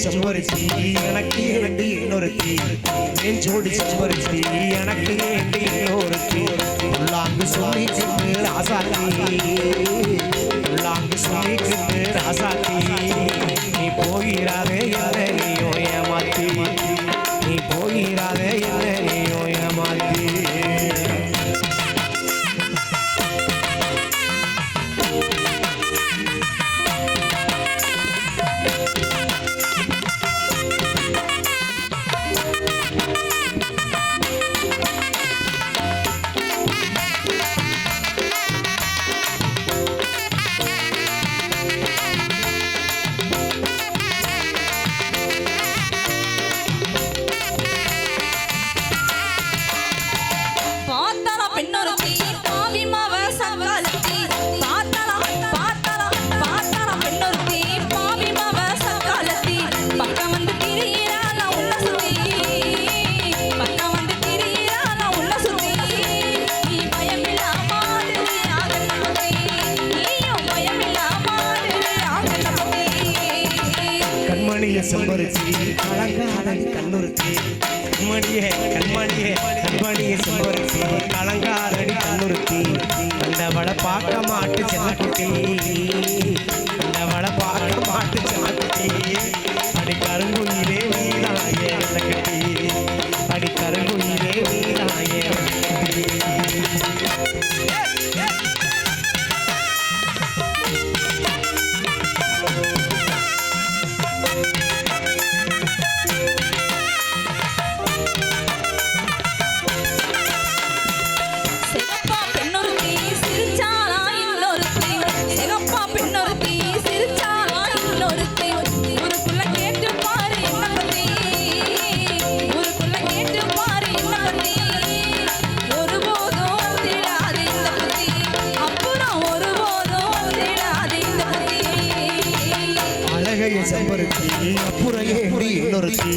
செம்பருத்தி எனக்கு ஏண்டி இன்னொருத்தி என் ஜோடி செம்பருத்தி எனக்கு ஏண்டி இன்னொருத்தி உள்ளாங்கு சொல்லிக்கிட்டு ராசாத்தி உள்ளாங்கு சொல்லிக்கிட்டு ராசாத்தி நீ போகிறாதே என்ன கண்மணிய செம்பருத்தி கலங்காதடி கண்ணுறுத்தி கண்மணியே கண்மணியே கண்மணிய செம்பருத்தி கலங்காதடி கண்ணுறுத்தி கண்டவள பார்க்க மாட்டு செல்லக்குட்டி. கண்டவள பார்க்க மாட்டு செல்லக்குட்டி. அடி கருங்குயிலே அழகைய செம்பருத்தி அப்புறையே எப்படி இன்னொருத்தி?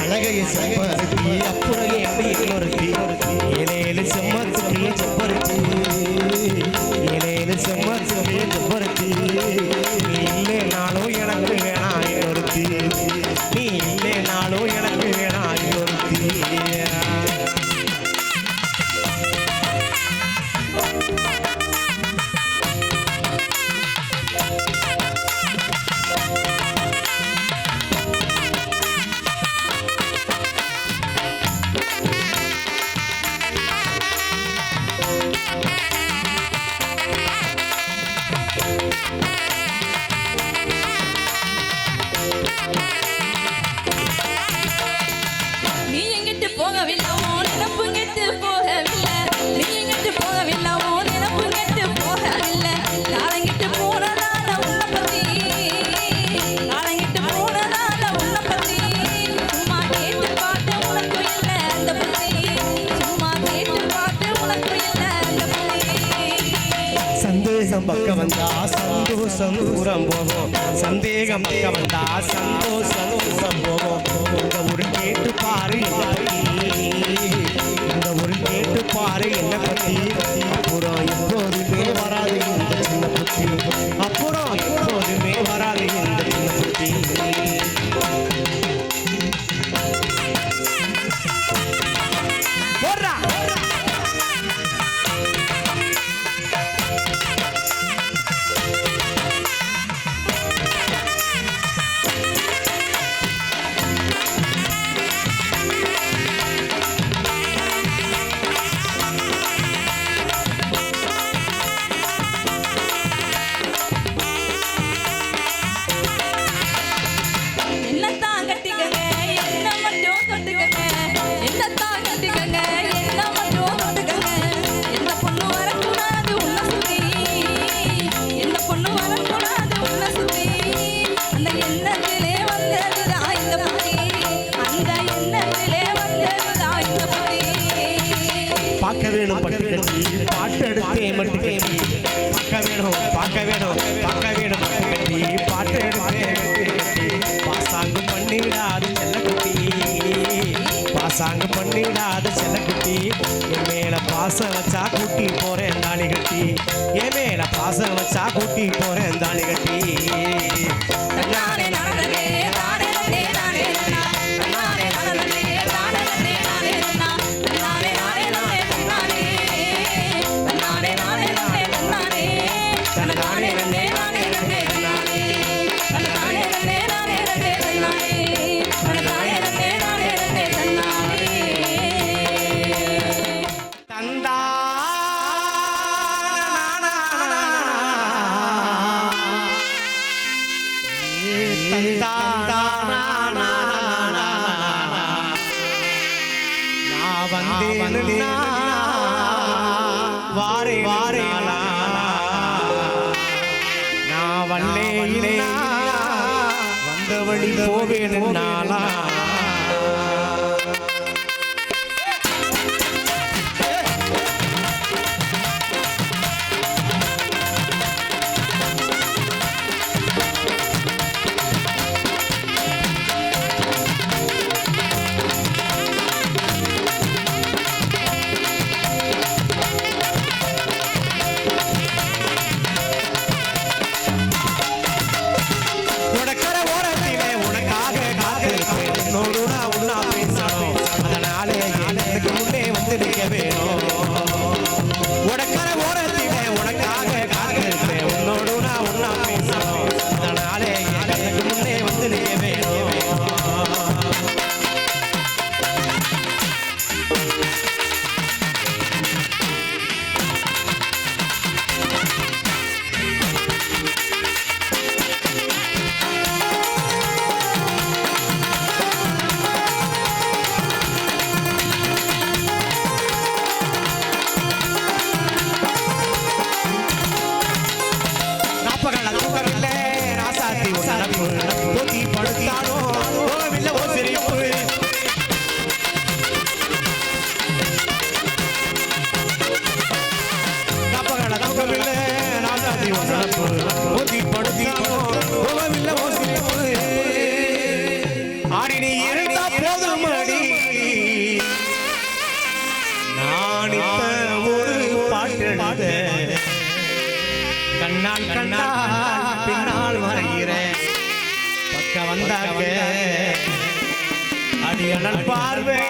அழகைய செம்பருத்தி அப்புறையே எப்படி இன்னொருத்தி ஏழேழு செம்மத்துக்கு செம்பருத்தி ஏழேழு செம்மத்துக்கு தூரம் போவோம் சந்தேகம் பக்கம் வந்தா சந்தோஷம் தூரம் போவோம் இந்த ஒரு கேட்டு பாரு பார்க்க வேணும் பட்டு கட்டி பாட்டு எடுத்தே மட்டும் கட்டி பார்க்க வேணும். பார்க்க வேணும். பார்க்க வேணும் பட்டு கட்டி பாட்டு எடுத்தே மட்டும் கட்டி பாசாங்கு பண்ணிடாது செல்லக்குட்டி. பாசாங்கு பண்ணிடாது செல்லக்குட்டி. என் மேல பாசம் வச்சா கூட்டி போறேன் தாலி கட்டி. என் மேல பாசம் வச்சா கூட்டி போறேன் தாலி கட்டி. தன்னாலே வந்தேன் வாரே வாரே நான் வந்த வழி போவேன் நாளா கண்ணால் கண்ணால் பின்னால் வரைகிறேன் பக்கம் வந்தாக்க அடியனல் பார்வை.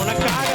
wanna cut